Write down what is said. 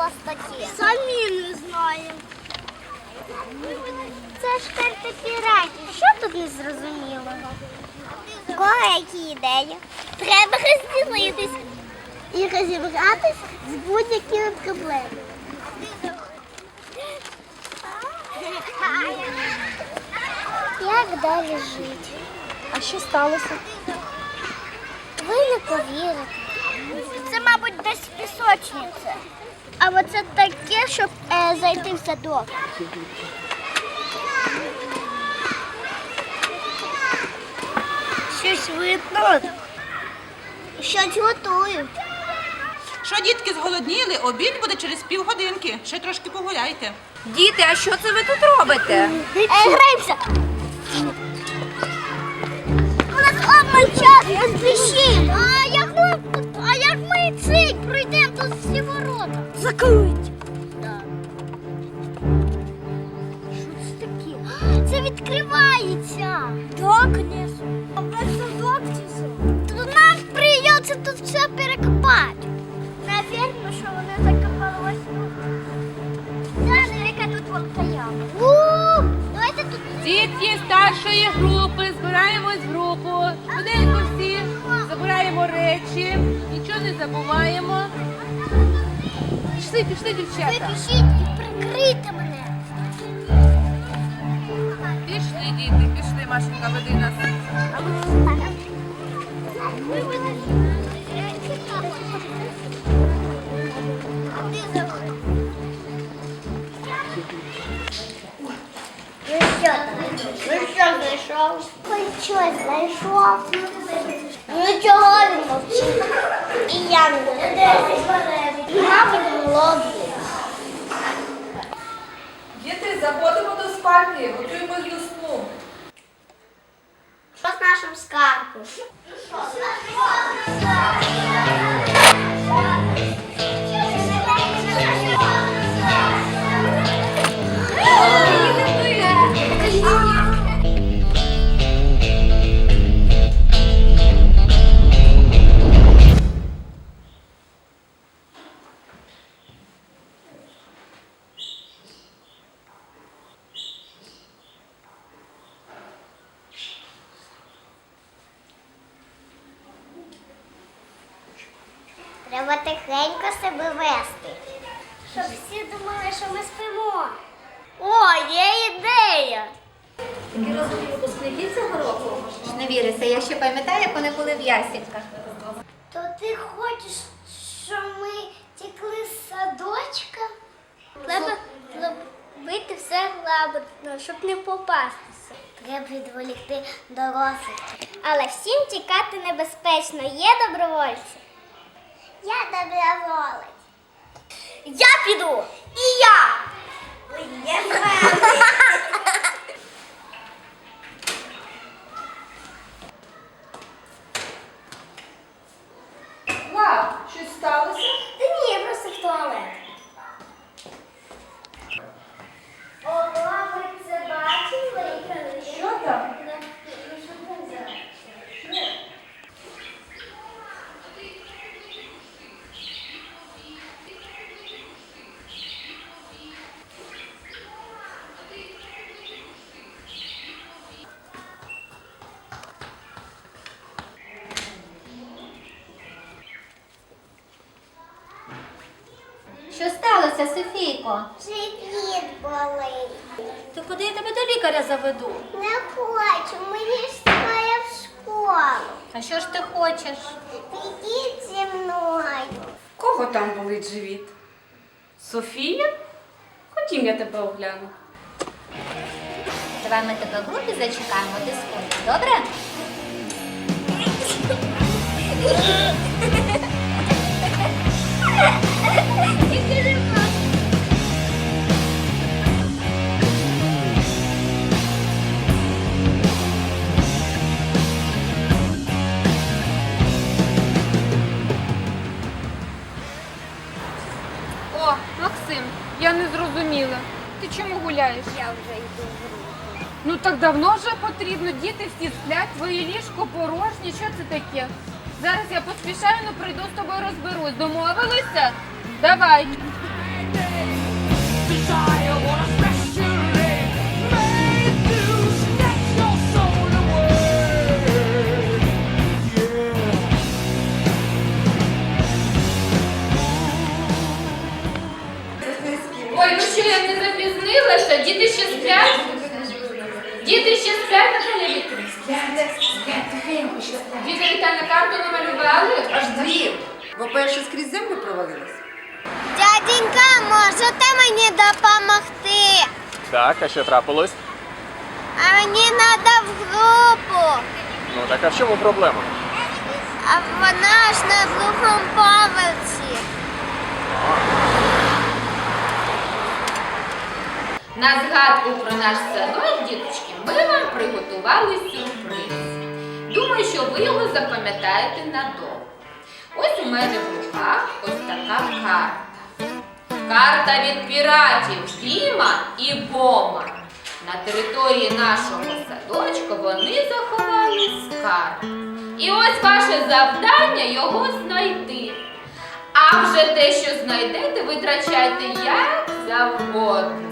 нас таке? Самі не знаємо. Це ж карта піратів. Що тут не зрозумілого? У Кого які ідеї? Треба розділитись і розібратись з будь-якими проблемами. Як далі жити? А що сталося? Ви не повірите. Це, мабуть, десь пісочниця. А оце таке, щоб е, зайти в садок. Щось видно. Щось готують. Що, дітки, зголодніли? Обід буде через півгодинки. Ще трошки погуляйте. Діти, а що це ви тут робите? Е, граємося. У нас обмаль не спішіть. А як ми, а як ми цей пройдемо тут всі ворота? Закрить. Що це таке? А, Це відкривається. Так, звісно. А чи що? То нам прийдеться тут все перекопати. Навірно, що вони закопали ось тут. Яка тут вон стояла. У, давайте тут. Дітки старшої групи, збираємось в групу. Швиденько всі забираємо речі, нічого не забуваємо. Пішли, пішли, Ви дівчата. пишіть і прикрийте мене. Пішли, діти, пішли, Машенька, веди нас. Ну що? Ну що знайшов? Хоч щось знайшов. Ну чого він мовчить? І я не. Мабуть, лобі. Діти, заходимо до спальні, готуємось до сну. Що з нашим скарбом? Треба тихенько себе вести. Щоб всі думали, що ми спимо. О, є ідея! Такі розумні випускники цього року. Не віриться, я ще пам'ятаю, як вони були в ясінках. То ти хочеш, щоб ми тікли з садочка? Треба зробити все грамотно, щоб не попастися. Треба відволікти дорослих. Але всім тікати небезпечно. Є добровольці? Я доброволець. Я піду. І я. Є Влад, щось сталося? Та ні, я просто в туалет. Ого, ви це бачили? Що там? Що сталося, Софійко? Живіт болить. То куди я тебе до лікаря заведу? Не хочу, мені ж треба в школу. А що ж ти хочеш? Підіть зі мною. Кого там болить живіт? Софія? Ходім, я тебе огляну. Давай ми тебе в групі зачекаємо, ти сходиш, добре? Чому гуляєш? Я вже йду в руку. Ну так давно вже потрібно. Діти всі сплять, твоє ліжко порожнє. Що це таке? Зараз я поспішаю, ну прийду з тобою розберусь. Домовилися? Давай. Ой, ну що я не запізнилася? Діти ще сплять? Діти ще сплять, Наталя Вікторівна? Діти вітальну карту намалювали? Аж дві. По-перше, скрізь землю провалилась. Дяденька, можете мені допомогти? Так, а що трапилось? А мені треба в групу. Ну так а в чому проблема? А вона ж на другому поверсі. На згадку про наш садок, діточки, ми вам приготували сюрприз. Думаю, що ви його запам'ятаєте надовго. Ось у мене в руках ось така карта. Карта від піратів Біма і Бома. На території нашого садочка вони заховали скарб. І ось ваше завдання його знайти. А вже те, що знайдете, витрачайте як завгодно.